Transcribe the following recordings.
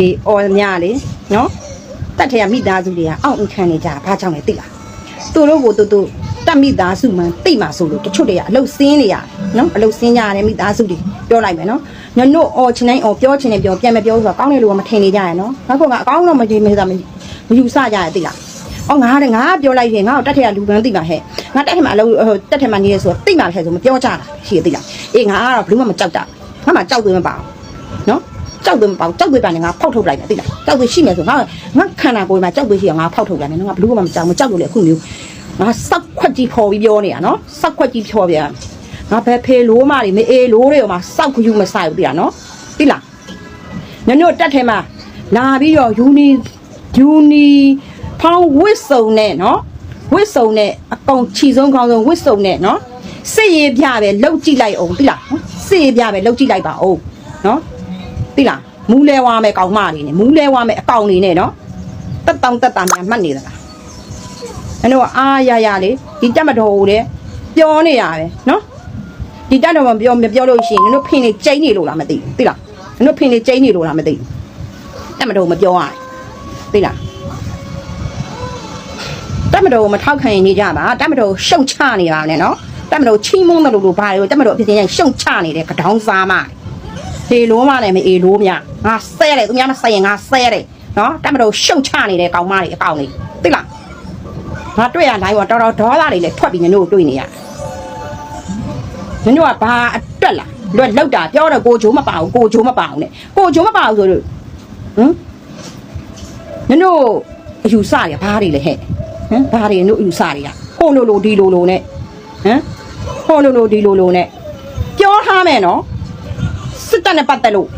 လေအော်များလေနော်တက်ထရမိသားစုတွေကအောင့်အခံနေကြတာဘာကြောင့်လဲသိလားသူတို့ကိုသူတို့တက်မိသားစုမှန်သိမှဆိုလို့တချို့တွေကအလုတ်စင်းနေရနော်အလုတ်စင်းကြရတယ်မိသားစုတွေပြောလိုက်မယ်နော်ညနို့အော်ချင်တိုင်းအော်ပြောချင်တယ်ပြောပြန်မပြောဆိုတော့ကောင်းတယ်လို့ကမထင်နေကြရနော်နောက်ကအကောင်းတော့မကြည့်မေးတာမယူဆကြရသိလားအော်ငါကငါပြောလိုက်ရင်ငါ့ကိုတက်ထရလူပန်းသိပါဟဲ့ငါတက်ထရမှာအလုတ်တက်ထရမှာနေရဆိုသိမှလည်းဆိုမပြောကြတာရှိရသိလားအေးငါကတော့ဘယ်လို့မှမကြောက်တာငါမှကြောက်သွင်းမပါဘူးနော် ကြောက်သွင်းမပေါ့ကြောက်သွင်းပါနဲ့ငါဖောက်ထုတ်လိုက်တယ်သိလားကြောက်သွင်းရှိမယ်ဆိုငါငါခန္ဓာကိုယ်မှာကြောက်သွင်းရှိရငါဖောက်ထုတ်လိုက်မယ်နော်ငါဘလို့မှမကြောက်မကြောက်လို့လေအခုမျိုးငါစောက်ခွက်ကြီးဖော်ပြီးပြောနေတာနော်စောက်ခွက်ကြီးဖော်ပြငါဘယ်ဖေလိုးမတွေမအေးလိုးတွေမှာစောက်ခယူမဆိုင်ဘူးသိလားနော်သိလားညညတက်ထဲမှာလာပြီးတော့ယူနီယူနီဖောင်းဝစ်စုံနဲ့နော်ဝစ်စုံနဲ့အကောင်ချီဆုံးကောင်းဆုံးဝစ်စုံနဲ့နော်စစ်ရေးပြပဲလှုပ်ကြည့်လိုက်အောင်သိလားစစ်ရေးပြပဲလှုပ်ကြည့်လိုက်ပါအောင်နော် သိလားမူးလဲဝါမဲ့ကောင်မတွေနဲ့မူးလဲဝါမဲ့အကောင်တွေနဲ့နော်တက်တောင်တက်တာများမှတ်နေသလားအဲ့တော့အာရရလေဒီတက်မတော်ဘူးလေပြောနေရပဲနော်ဒီတက်တော်မပြောမပြောလို့ရှိရင်တို့ဖင်နေကျိန်းနေလို့လားမသိဘူးသိလားတို့ဖင်နေကျိန်းနေလို့လားမသိဘူးတက်မတော်မပြောရသိလားတက်မတော်မထောက်ခံရင်နေကြပါတက်မတော်ရှုံချနေပါနဲ့နော်တက်မတော်ချီးမုန်းတယ်လို့လို့ဘာလို့တက်မတော်အဖြစ်ချင်းရှုံချနေတဲ့ကတောင်းစားမ ဟေလိုးမနဲ့မအေလိုးမြငါဆဲတယ်သူများမဆဲရင်ငါဆဲတယ်နော်တက်မလို့ရှုံချနေတဲ့ကောင်မတွေအကောင်တွေသိလားငါတွေ့ရတိုင်းကတော်တော်ဒေါသတွေလည်းထွက်ပြီးညနို့တွေ့နေရညနို့ကဘာအတွက်လားလွတ်လောက်တာပြောတော့ကိုချိုးမပါဘူးကိုချိုးမပါဘူးနဲ့ကိုချိုးမပါဘူးဆိုလို့ဟမ်ညနို့အယူဆရဘာတွေလဲဟဲ့ဟမ်ဘာတွေညနို့အယူဆတွေကဟိုလိုလိုဒီလိုလိုနဲ့ဟမ်ဟိုလိုလိုဒီလိုလိုနဲ့ပြောထားမယ်နော် စစ်တပ်နဲ့ပတ်သက်လို့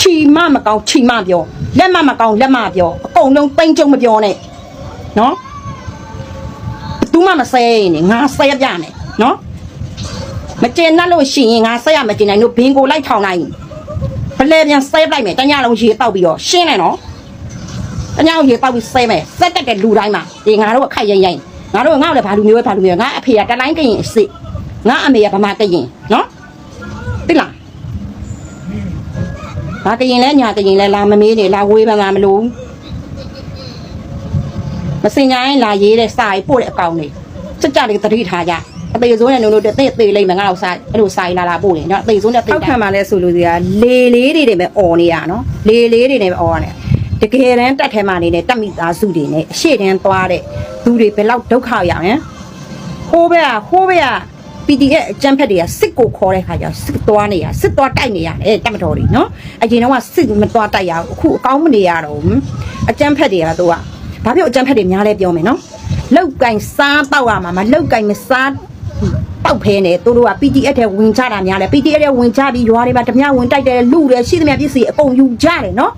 ချီမမကောင်းချီမပြောလက်မမကောင်းလက်မပြောအကုန်လုံးပိန်ကြုံမပြောနဲ့နော်သူမှမဆဲရင်ငါဆဲပြမယ်နော်မကျင်နှက်လို့ရှိရင်ငါဆဲရမကျင်နိုင်လို့ဘင်ကိုလိုက်ထောင်နိုင်ဘလဲပြန်ဆဲလိုက်မယ်တညလုံးရေတောက်ပြီးတော့ရှင်းတယ်နော်တညလုံးရေတောက်ပြီးဆဲမယ်စက်တက်တဲ့လူတိုင်းမှာဒီငါတို့အခိုက်ရိုင်းရိုင်းငါတို့ငါ့ကိုလည်းဘာလူမျိုးပဲဘာလူမျိုးငါအဖေကတလိုင်းကရင်အစ်စ်ငါအမေကဗမာကရင်နော် ဘာကရင်လဲညာကရင်လဲလာမမေးနေလာဝေးပန်းမှာမလို့မစင်ညာရင်လာရေးတဲ့စာရေးပို့တဲ့အကောင်တွေစကြတွေတတိထားကြအသေးစိုးနဲ့နုံတို့တဲ့သေးလိမ့်မယ်ငါ့ကိုစာအဲ့လိုစာရေးလာလာပို့တယ်နော်အသေးစိုးနဲ့ထောက်ခံပါလဲဆိုလို့ဒီကလေလေးတွေတွေပဲអော်နေရနော်လေလေးတွေနဲ့ပဲអော်ရတယ်တကယ်တမ်းတက်ထဲမှာနေတဲ့တက်မိသားစုတွေနဲ့အရှိတန်းသွားတဲ့သူတွေဘယ်လောက်ဒုက္ခရောက်ရင်ဟိုးဘက်ကဟိုးဘက်က PDF အကြမ်းဖက်တွေကစစ်ကိုခေါ်တဲ့ခါကျစစ်သွားနေရစစ်သွားတိုက်နေရတယ်တက်မတော်တွေနော်အရင်တော့ကစစ်မသွားတိုက်ရဘူးအခုအကောင်းမနေရတော့ဘူးအကြမ်းဖက်တွေကသူကဘာဖြစ်အကြမ်းဖက်တွေများလဲပြောမယ်နော်လောက်ကင်စားတော့ရမှာမလောက်ကင်မစားတောက်ဖဲနေသူတို့က PDF ထဲဝင်ချတာများလဲ PDF ထဲဝင်ချပြီးရွာတွေမှာဓမြဝင်တိုက်တယ်လူတယ်ရှိသမျှပစ္စည်းအကုန်ယူကြတယ်နော်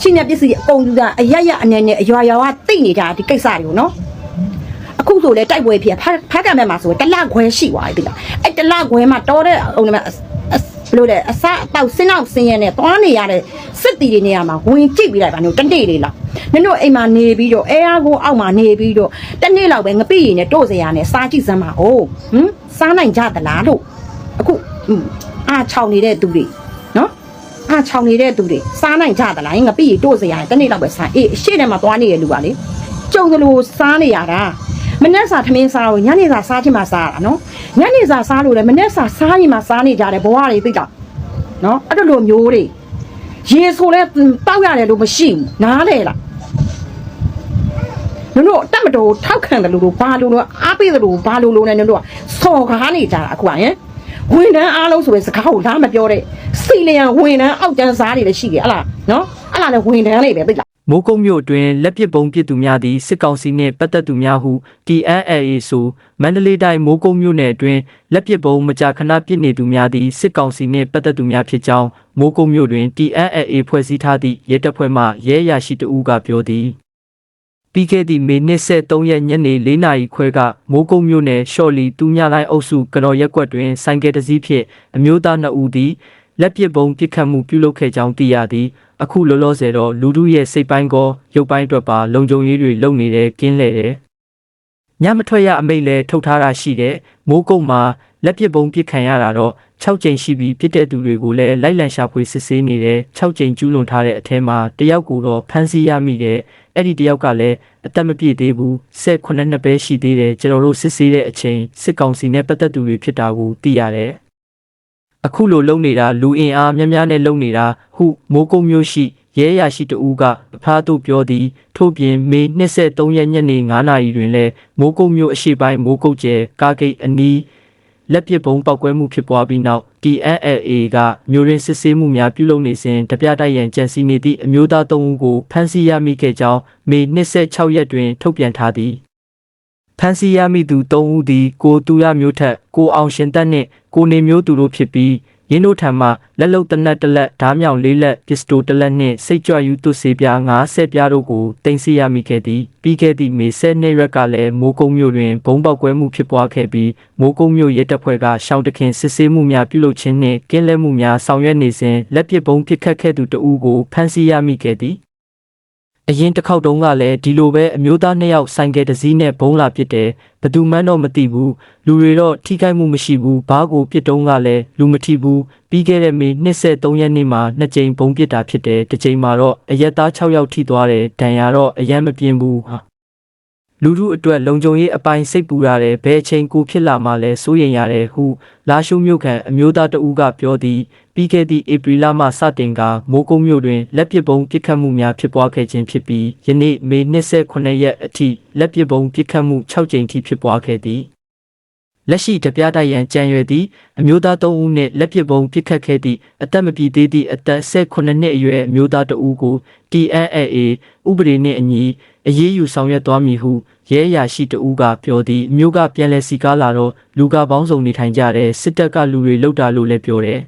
ရှိနေပစ္စည်းအကုန်ယူတာအရရအနေနဲ့အရွာရွာကတိတ်နေတာဒီကိစ္စတွေကိုနော် အခုဆိုလေတိုက်ပွဲဖြစ်ဖားဖားကံမဲ့မှာဆိုတလခွဲရှိသွားပြီလားအဲ့တလခွဲမှာတော်တဲ့ဟိုနမဘယ်လိုလဲအစားအပေါက်စင်းအောင်စင်းရဲနဲ့သွားနေရတဲ့စစ်တီတွေနေရာမှာဝင်ကြည့်ပြီးလိုက်ပါတို့တနေ့လေးလားနင်တို့အိမ်မှာနေပြီးတော့အဲအားကိုအောက်မှာနေပြီးတော့တနေ့လောက်ပဲငပိရည်နဲ့တို့စရာနဲ့စားကြည့်စမ်းပါဦးဟမ်စားနိုင်ကြသလားလို့အခုဟွန်းအားချောင်နေတဲ့သူတွေနော်အားချောင်နေတဲ့သူတွေစားနိုင်ကြသလားငပိရည်တို့စရာနဲ့တနေ့လောက်ပဲစားအေးအရှိထဲမှာသွားနေတဲ့လူကလေကြုံသလိုစားနေရတာ မနေ့စာသမင်းစားလို့ညနေစာစားချင်မှစားရတာနော်ညနေစာစားလို့လည်းမနေ့စာစားရင်မှစားနေကြတယ်ဘဝတွေသိတာနော်အဲ့လိုလိုမျိုးတွေရေဆိုလဲတောက်ရတယ်လို့မရှိဘူးနားလေလားနင်တို့တက်မတော်ထောက်ခံတယ်လို့လို့ဘာလို့လို့အားပေးတယ်လို့ဘာလို့လို့နဲ့နင်တို့ကစော်ကားနေကြတာအခုကဟင်ဝင်တန်းအားလုံးဆိုပဲစကားကိုလားမပြောတဲ့စီလျံဝင်တန်းအောက်တန်းစားတွေလည်းရှိတယ်ဟလားနော်အဲ့လားလည်းဝင်တန်းလေးပဲသိလား မိုးကုတ်မြို့အတွင်းလက်ပစ်ပုံပစ်သူများသည်စစ်ကောင်စီနှင့်ပတ်သက်သူများဟု TNLA ဆိုမန္တလေးတိုင်းမိုးကုတ်မြို့နယ်အတွင်းလက်ပစ်ပုံမကြာခဏပစ်နေသူများသည်စစ်ကောင်စီနှင့်ပတ်သက်သူများဖြစ်ကြောင်းမိုးကုတ်မြို့တွင် TNLA ဖွဲ့စည်းထားသည့်ရဲတပ်ဖွဲ့မှရဲအရာရှိတဦးကပြောသည်ပြီးခဲ့သည့်မေ23ရက်ညနေ4နာရီခွဲကမိုးကုတ်မြို့နယ်ရှော့လီတူးမြလိုင်းအုပ်စုကတော်ရက်ကွက်တွင်ဆိုင်ကယ်တစ်စီးဖြင့်အမျိုးသား2ဦးသည် လက်ပစ်ပုံပစ်ခတ်မှုပြုလုပ်ခဲ့ကြောင်းသိရသည်အခုလောလောဆယ်တော့လူတို့ရဲ့စိတ်ပိုင်းကောရုပ်ပိုင်းအတွက်ပါလုံခြုံရေးတွေလုပ်နေတယ်ကင်းလဲတယ်ညမထွက်ရအမိတ်လဲထုတ်ထားတာရှိတယ်မိုးကုတ်မှာလက်ပစ်ပုံးပစ်ခံရတာတော့6ကြိမ်ရှိပြီးပြစ်တဲ့သူတွေကိုလည်းလိုက်လံရှာဖွေစစ်ဆေးနေတယ်6ကြိမ်ကျူးလွန်ထားတဲ့အထဲမှာတယောက်ကိုတော့ဖမ်းဆီးရမိတယ်အဲ့ဒီတယောက်ကလည်းအသက်မပြည့်သေးဘူး18နှစ်ပဲရှိသေးတယ်ကျွန်တော်တို့စစ်ဆေးတဲ့အချိန်စစ်ကောင်စီနဲ့ပတ်သက်သူတွေဖြစ်တာကိုသိရတယ် အခုလိုလုံနေတာလူအင်အားများများနဲ့လုံနေတာဟုမိုးကုတ်မျိုးရှိရဲရရှိတူကအဖားတို့ပြောသည် ထို့ပြင်မေ23ရက်ညနေ9နာရီတွင်လည်းမိုးကုတ်မျိုးအရှိပိုင်းမိုးကုတ်ကျဲကားဂိတ်အနီးလက်ပစ်ဘုံပောက်ကွဲမှုဖြစ်ပွားပြီးနောက် TNLA ကမျိုးရင်းစစ်ဆေးမှုများပြုလုပ်နေစဉ်တပြတိုက်ရန်ကြံစည်နေသည့်အမျိုးသား၃ဦးကိုဖမ်းဆီးရမိခဲ့ကြောင်းမေ26ရက်တွင်ထုတ်ပြန်ထားသည် ဖန်စီရမိသူ၃ဦးသည် ကိုတူရမျိုးထက်ကိုအောင်ရှင်တက်နှင့်ကိုနေမျိုးသူတို့ဖြစ်ပြီးရင်းတို့ထံမှလက်လုံတနက်တစ်လက်ဓားမြောင်လေးလက်ပစ္စတိုတစ်လက်နှင့်စိတ်ကြွယူသွစေးပြား90ပြားတို့ကိုတင်စီရမိခဲ့သည်ပြီးခဲ့သည့်မေ10နှစ်ရက်ကလည်းမိုးကုံမျိုးတွင်ဘုံပေါက်ကွဲမှုဖြစ်ပွားခဲ့ပြီးမိုးကုံမျိုးရဲတပ်ဖွဲ့ကရှောင်းတခင်စစ်ဆေးမှုများပြုလုပ်ခြင်းနှင့်ကင်းလဲမှုများဆောင်ရွက်နေစဉ်လက်ပစ်ဘုံပစ်ခတ်ခဲ့သူတဦးကိုဖမ်းဆီးရမိခဲ့သည် အရင်တစ်ခေါက်တုန်းကလည်းဒီလိုပဲအမျိုးသားနှစ်ယောက်ဆိုင်ကယ်တစ်စီးနဲ့ဘုံလာပစ်တယ်ဘယ်သူမှန်းတော့မသိဘူးလူတွေတော့ထိခိုက်မှုမရှိဘူးဘားကိုပစ်တုံးကလည်းလူမထိဘူးပြီးခဲ့တဲ့မေ23ရက်နေ့မှာနှစ်ကြိမ်ဘုံပစ်တာဖြစ်တယ်တစ်ကြိမ်မှာတော့အရက်သား6ယောက်ထိသွားတယ်ဒဏ်ရာတော့အရက်မပြင်းဘူးဟာ လူတို့အတွက်လုံခြုံရေးအပိုင်းစိတ်ပူရတယ်ဘယ်အချိန်ကိုဖြစ်လာမှလဲစိုးရိမ်ရတယ်ဟုလာရှုမြို့ခံအမျိုးသားတဦးကပြောသည်ပြီးခဲ့သည့်ဧပြီလမှစတင်ကမိုးကုံမြို့တွင်လက်ပစ်ပုံးပစ်ခတ်မှုများဖြစ်ပွားခဲ့ခြင်းဖြစ်ပြီးယနေ့မေ29ရက်အထိလက်ပစ်ပုံးပစ်ခတ်မှု6ကြိမ်ထိဖြစ်ပွားခဲ့သည်လက်ရှိတပြားတိုက်ရန်ကြံရွယ်သည့်အမျိုးသား3ဦးနှင့်လက်ပစ်ပုံးပစ်ခတ်ခဲ့သည့်အသက်မပြည့်သေးသည့်အသက်18နှစ်အရွယ်အမျိုးသားတဦးကို TNLA ဥပဒေနှင့်အညီ အရေးယူဆောင်ရွက်သွားမည်ဟုရဲအရာရှိတဦးကပြောသည်အမျိုးကပြန်လည်စီကားလာတော့လူကပေါင်းစုံနေထိုင်ကြတဲ့စစ်တပ်ကလူတွေလောက်တာလို့လည်းပြောတယ်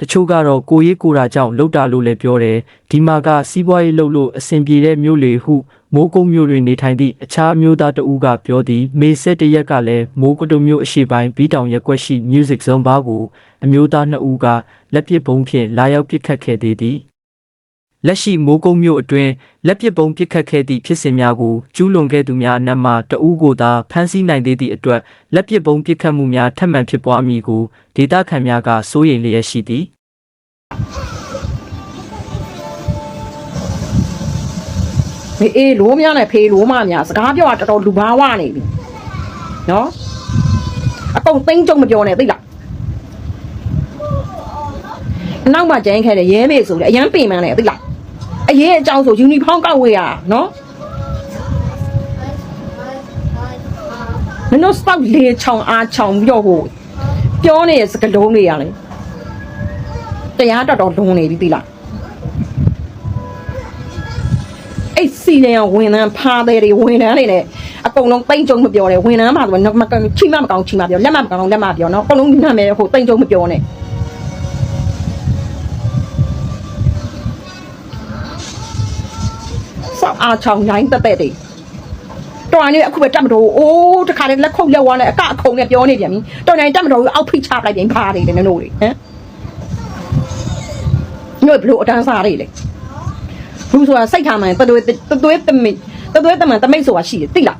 တချို့ကတော့ကိုရေးကိုရာကြောင့်လောက်တာလို့လည်းပြောတယ်ဒီမှာကစီးပွားရေးလုပ်လို့အဆင်ပြေတဲ့မျိုးလေဟုမိုးကုတ်မျိုးတွေနေထိုင်သည့်အခြားမျိုးသားတဦးကပြောသည်မေဆက်တရက်ကလည်းမိုးကတုံမျိုးအရှိပိုင်းဘီတောင်ရက်ကွက်ရှိ music zone ဘားကိုအမျိုးသားနှစ်ဦးကလက်ပစ်ဘုံဖြင့်လာရောက်ပစ်ခတ်ခဲ့သေးသည် လက်ရှိမိုးကုတ်မျိုးအတွင်းလက်ပစ်ဘုံပစ်ခတ်ခဲ့သည့်ဖြစ်စဉ်များကိုကျူးလွန်ခဲ့သူများအနက်မှတဦးကိုသာဖမ်းဆီးနိုင်သေးသည့်အတွက်လက်ပစ်ဘုံပစ်ခတ်မှုများထပ်မံဖြစ်ပွားမည်ကိုဒေသခံများကစိုးရိမ်လျက်ရှိသည်မေအေးလိုးများနဲ့ဖေးလိုးမများစကားပြောတာတော်တော်လူဘာဝနေပြီနော်အကုန်သိမ့်ကြုံမပြောနဲ့သိလားအနောက်မှာကျန်းခဲ့တယ်ရဲမေဆိုလေအရန်ပင်မန်းလေသိလား အရေးအကြောင်းဆိုယူနီဖောင်းကောက်ဝေးရတာနော်မင်းတို့စတောက်လေချောင်းအားချောင်းပြီးတော့ဟိုပြောနေတဲ့စကလုံးတွေရလေတရားတော်တော်လုံးနေပြီသိလားအဲ့စီနေအောင်ဝန်ထမ်းဖားတယ်တွေဝန်ထမ်းတွေနဲ့အကုန်လုံးတိမ့်ကြုံမပြောတယ်ဝန်ထမ်းမှာဆိုတော့မကန်ချိမမကောင်းချိမပြောလက်မမကောင်းလက်မပြောနော်အကုန်လုံးနာမည်ဟိုတိမ့်ကြုံမပြောနဲ့ ဆောက်အားချောင်းရိုင်းတက်တဲ့တွေတော်နေအခုပဲတက်မတော်အိုးတခါလေလက်ခုပ်လက်ဝါးနဲ့အကအခုံနဲ့ပြောနေပြန်ပြီတော်နေတက်မတော်အောက်ဖိချပလိုက်ပြန်ဖားတယ်နင်တို့တွေဟမ်ညို့ဘလို့အတန်းစားတွေလေဘူးဆိုတာစိတ်ထားမှန်တသွေးတသွေးတမိတသွေးတမန်တမိတ်ဆိုတာရှိတယ်သိလား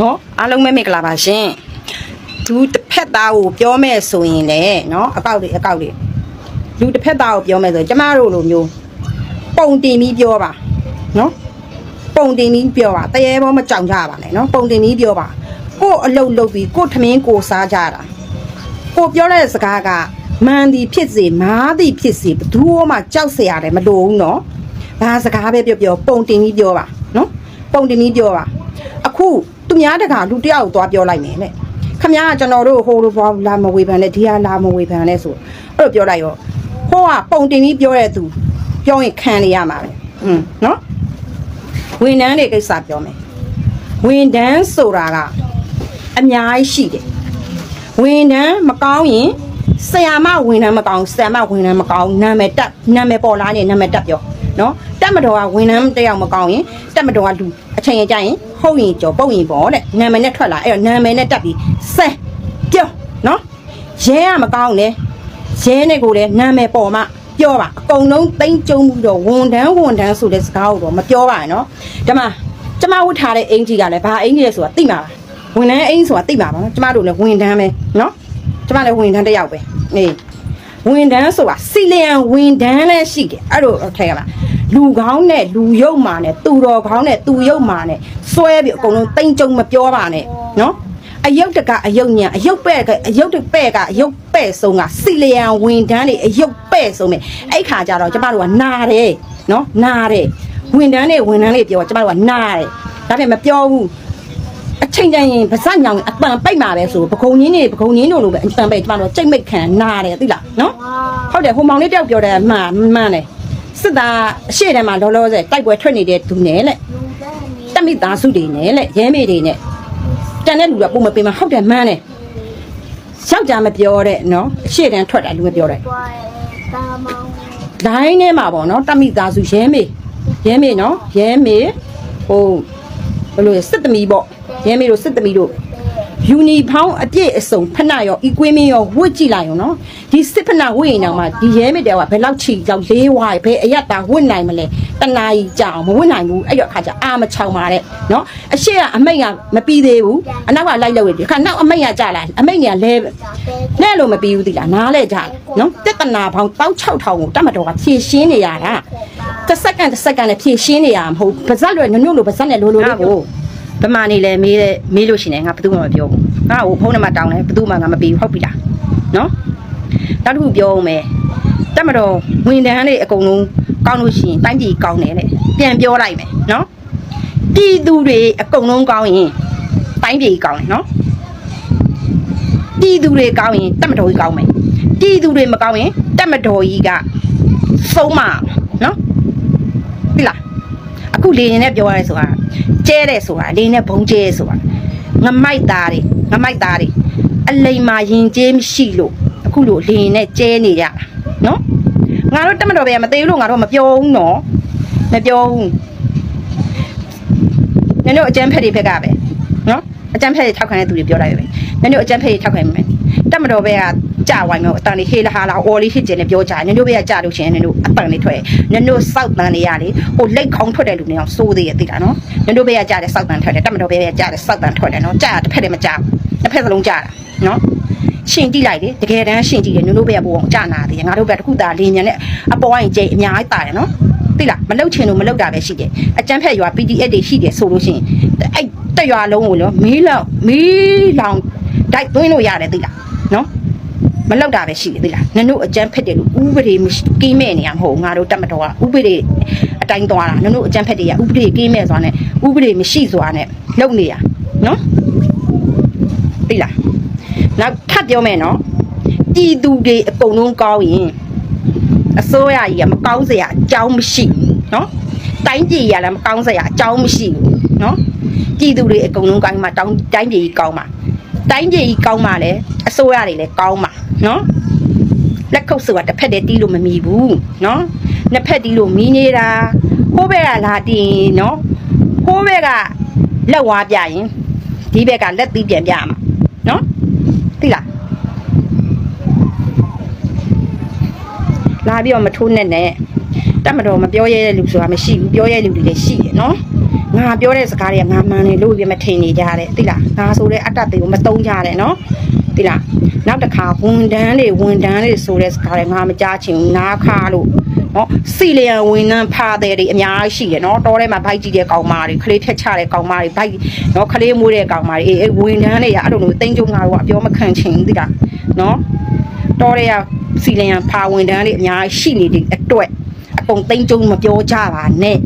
နော်အားလုံးပဲမင်္ဂလာပါရှင်သူတစ်ဖက်သားကိုပြောမဲ့ဆိုရင်လေနော်အကောက်တွေအကောက်တွေလူတစ်ဖက်သားကိုပြောမဲ့ဆိုရင်ကျမတို့လိုမျိုးပုံတင်ပြီးပြောပါနော် ပုံတင်ပြီးပြောပါတရေဘောမကြောင်ကြပါနဲ့နော်ပုံတင်ပြီးပြောပါကို့အလုတ်လုတ်ပြီးကို့ထမင်းကိုစားကြတာကိုပြောတဲ့စကားကမန်ဒီဖြစ်စေမားသည်ဖြစ်စေဘယ်သူမှကြောက်เสียရတယ်မလိုဘူးနော်ဘာစကားပဲပြောပြောပုံတင်ပြီးပြောပါနော်ပုံတင်ပြီးပြောပါ အခုသူများတကာလူတယောက်ကိုသွားပြောလိုက်မယ်တဲ့ခမ ्या ကကျွန်တော်တို့ဟိုလိုဘောလာမဝေဖန်နဲ့ဒီဟာလာမဝေဖန်နဲ့ဆိုအဲ့လိုပြောလိုက်ရောဟိုကပုံတင်ပြီးပြောတဲ့သူပြောရင်ခံနေရမှာပဲอืมနော် ဝန်ထမ်းတွေကိစ္စပြောမယ်ဝန်ထမ်းဆိုတာကအများကြီးရှိတယ်ဝန်ထမ်းမကောင်းရင်ဆရာမဝန်ထမ်းမကောင်းဆရာမဝန်ထမ်းမကောင်းနာမည်တက်နာမည်ပေါ်လာနေနာမည်တက်ပြောနော်တက်မတော်ကဝန်ထမ်းတစ်ယောက်မကောင်းရင်တက်မတော်ကလူအချိန်ရကြရင်ဟုတ်ရင်ကြောပုတ်ရင်ပေါ့တဲ့နာမည်နဲ့ထွက်လာအဲ့တော့နာမည်နဲ့တက်ပြီးဆဲပြောနော်ရဲကမကောင်းနဲ့ရဲနဲ့ကိုလည်းနာမည်ပေါ်မှ ပြောပါအကုန်လုံးတိမ့်ကြုံမှုတော့ဝန်ထမ်းဝန်ထမ်းဆိုတဲ့စကားကိုတော့မပြောပါနဲ့နော်ဒီမှာကျမဝတ်ထားတဲ့အင်ကြီးကလည်းဘာအင်ကြီးလဲဆိုတာသိမှာပါဝန်ထမ်းအင်ဆိုတာသိမှာပါနော်ကျမတို့လည်းဝန်ထမ်းပဲနော်ကျမလည်းဝန်ထမ်းတစ်ယောက်ပဲအေးဝန်ထမ်းဆိုတာစီလျံဝန်ထမ်းလည်းရှိတယ်အဲ့လိုထည့်ရပါလူကောင်းနဲ့လူယုတ်မာနဲ့သူတော်ကောင်းနဲ့သူယုတ်မာနဲ့စွဲပြီးအကုန်လုံးတိမ့်ကြုံမပြောပါနဲ့နော် အယုတ်တကအယုတ်ညာအယုတ်ပဲ့ကအယုတ်တပဲ့ကအယုတ်ပဲ့ဆုံးကစီလျံဝန်ထမ်းတွေအယုတ်ပဲ့ဆုံးပဲအဲ့ခါကျတော့ကျမတို့ကနာတယ်နော်နာတယ်ဝန်ထမ်းတွေဝန်ထမ်းတွေပြောကျမတို့ကနာတယ်ဒါပေမဲ့မပြောဘူးအချိန်တန်ရင်ဗဇက်ညောင်အပန်ပိတ်မှာပဲဆိုပကုံကြီးနေပကုံကြီးတို့လိုပဲအပန်ပိတ်ကျမတို့ကြိတ်မိတ်ခံနာတယ်သိလားနော်ဟုတ်တယ်ဟိုမောင်လေးတယောက်ပြောတယ်မှန်မှန်တယ်စစ်သားအရှိတန်းမှာလောလောဆယ်တိုက်ပွဲထွက်နေတဲ့သူနဲ့လက်တက်မိသားစုတွေနဲ့လက်ရဲမေတွေနဲ့ တန်တဲ့လူကပုံမပေးမှာဟုတ်တယ်မှန်တယ်ယောက်ျားမပြောတဲ့နော်အရှိတန်းထွက်တာလူမပြောတဲ့ဒိုင်းထဲမှာပေါ့နော်တမိသားစုရဲမေရဲမေနော်ရဲမေဟိုဘယ်လိုလဲစစ်သမီးပေါ့ရဲမေတို့စစ်သမီးတို့ ယူနီဖောင်းအပြည့်အစုံဖဏရောဤကွင်းမင်းရောဝတ်ကြည့်လိုက်ရောနော်ဒီစစ်ဖဏဝတ်ရင်တော့မှဒီရဲမေတဲကဘယ်လောက်ချီကြောက်လေးဝါးဘယ်အရက်တာဝတ်နိုင်မလဲတနာကြီးကြောင်မဝတ်နိုင်ဘူးအဲ့တော့အခါကျအာမချောင်ပါတဲ့နော်အရှိကအမိတ်ကမပြီးသေးဘူးအနောက်ကလိုက်လို့ဒီခါနောက်အမိတ်ကကြာလာအမိတ်ကလဲနဲ့လို့မပြီးဘူးဒီလားနားလဲကြာနော်တက်တနာဖောင်းတောက်6000ကိုတတ်မတော်ကဖြည့်ရှင်းနေရတာတစ်စက္ကန့်တစ်စက္ကန့်နဲ့ဖြည့်ရှင်းနေရမှာမဟုတ်ဘူးပါဇက်လွယ်နုံနုံလိုပါဇက်နဲ့လိုလိုလေးကို ဗမာနေလဲမေးတဲ့မေးလို့ရှိနေငါဘယ်သူမှမပြောဘူးငါ့ကိုဖုန်းနံပါတ်တောင်းတယ်ဘယ်သူမှငါမပေးဘူးဟုတ်ပြီလားနော်နောက်တစ်ခုပြောအောင်မယ်တက်မတော်ဝင်တန်းလေးအကုန်လုံးကောင်းလို့ရှိရင်တိုင်းပြည်ကောင်းတယ်တဲ့ပြန်ပြောလိုက်မယ်နော်ပြည်သူတွေအကုန်လုံးကောင်းရင်တိုင်းပြည်ကောင်းတယ်နော်ပြည်သူတွေကောင်းရင်တက်မတော်ကြီးကောင်းမယ်ပြည်သူတွေမကောင်းရင်တက်မတော်ကြီးကဆုံးမနော်ပြီလားအခုလေရင်နဲ့ပြောရဲဆိုတာ ကျဲတယ်ဆိုတာလေနဲ့ဘုံကျဲဆိုတာငမိုက်သားတွေငမိုက်သားတွေအလိမ်မာရင်ကျဲမရှိလို့အခုလိုလေရင်နဲ့ကျဲနေကြတာနော်ငါတို့တက်မတော်ပဲမသေးလို့ငါတို့မပြောဘူးနော်မပြောဘူးညတို့အကျန်းဖက်တွေဘက်ကပဲနော်အကျန်းဖက်တွေထောက်ခံတဲ့သူတွေပြောလိုက်ပဲညတို့အကျန်းဖက်တွေထောက်ခံမယ်တက်မတော်ဘက် ကကြာဝိုင်းတော့အတန်လေးဟေးလာဟာလာအော်လေးဖြစ်ကျင်နေပြောကြညတို့ဘက်ကကြာလို့ရှိရင်ညတို့အတန်လေးထွက်ညတို့စောက်တန်လေးရလေဟိုလက်ခေါင်းထွက်တဲ့လူတွေအောင်စိုးသေးရသိတာနော်ညတို့ဘက်ကကြာတယ်စောက်တန်ထွက်တယ်တက်မတော်ဘက်ကကြာတယ်စောက်တန်ထွက်တယ်နော်ကြာတစ်ဖက်တည်းမကြာတစ်ဖက်စလုံးကြာတာနော်ရှင်တိလိုက်လေတကယ်တမ်းရှင်တိတယ်ညတို့ဘက်ကပို့အောင်ကြာနာသေးတယ်ငါတို့ဘက်တစ်ခုသာလင်းမြန်နဲ့အပေါ်ရင်ကျိအများကြီးတာတယ်နော်သိလားမလုတ်ချင်လို့မလုတ်တာပဲရှိတယ်အကျန်းဖက်ရွာ PDF တွေရှိတယ်ဆိုလို့ရှိရင်အဲ့တက်ရွာလုံးကိုလောမီးလောင်မီးလောင်ဒိုက်သွင်းလို့ရတယ်သိလားနော်မ လောက်တာပဲရှိတယ်သိလားနင်တို့အကြမ်းဖက်တယ်လို့ဥပဒေမရှိကင်းမဲ့နေရမဟုတ်ငါတို့တတ်မတော်ကဥပဒေအတိုင်းသွားတာနင်တို့အကြမ်းဖက်တွေကဥပဒေကင်းမဲ့ဆိုတာနဲ့ဥပဒေမရှိဆိုတာနဲ့လုပ်နေရနော်သိလားနောက်ထပ်ပြောမယ်နော်ပြည်သူတွေအကုန်လုံးကောင်းရင်အစိုးရကြီးကမကောင်းစရာအကြောင်းမရှိဘူးနော်တိုင်းပြည်ရလည်းမကောင်းစရာအကြောင်းမရှိဘူးနော်ပြည်သူတွေအကုန်လုံးကောင်းမှတောင်းတိုင်းပြည်ကြီးကောင်းမှာတိုင်းပြည်ကြီးကောင်းပါလေအစိုးရတွေလည်းကောင်းပါ နော်လက်ခုပ်ဆိုတာတစ်ဖက်တည်းတီးလို့မမီဘူးနော်နှစ်ဖက်တီးလို့မီးနေတာဟိုးဘက်ကလာတီးရင်နော်ဟိုးဘက်ကလက်ဝါးပြရင်ဒီဘက်ကလက်သီးပြန်ပြမှာနော်သိလားလာပြီးတော့မထိုးနဲ့နဲ့တက်မတော်မပြောရဲတဲ့လူဆိုတာမရှိဘူးပြောရဲလူတွေလည်းရှိတယ်နော်ငါပြောတဲ့စကားတွေကငါမှန်တယ်လို့ပြမထင်နေကြတယ်သိလားငါဆိုတဲ့အတ္တတွေကိုမတုံးကြတယ်နော်သိလား နောက်တစ်ခါဝန်တန်းတွေဝန်တန်းတွေဆိုတဲ့စကားတွေငါမကြားချင်ဘူးနားခါလို့နော်စီလျံဝန်တန်းဖားတဲ့တွေအများကြီးရှိတယ်နော်တောထဲမှာဘိုက်ကြည့်တဲ့ကောင်မတွေခလေးထက်ချတဲ့ကောင်မတွေဘိုက်နော်ခလေးမွေးတဲ့ကောင်မတွေအေးအေးဝန်တန်းတွေကအဲ့လိုမျိုးတိမ်ကြုံငါတို့ကအပြောမခံချင်ဘူးသိလားနော်တောထဲကစီလျံဖာဝန်တန်းတွေအများကြီးရှိနေတဲ့အတွက်အကုန်တိမ်ကြုံမပြောကြပါနဲ့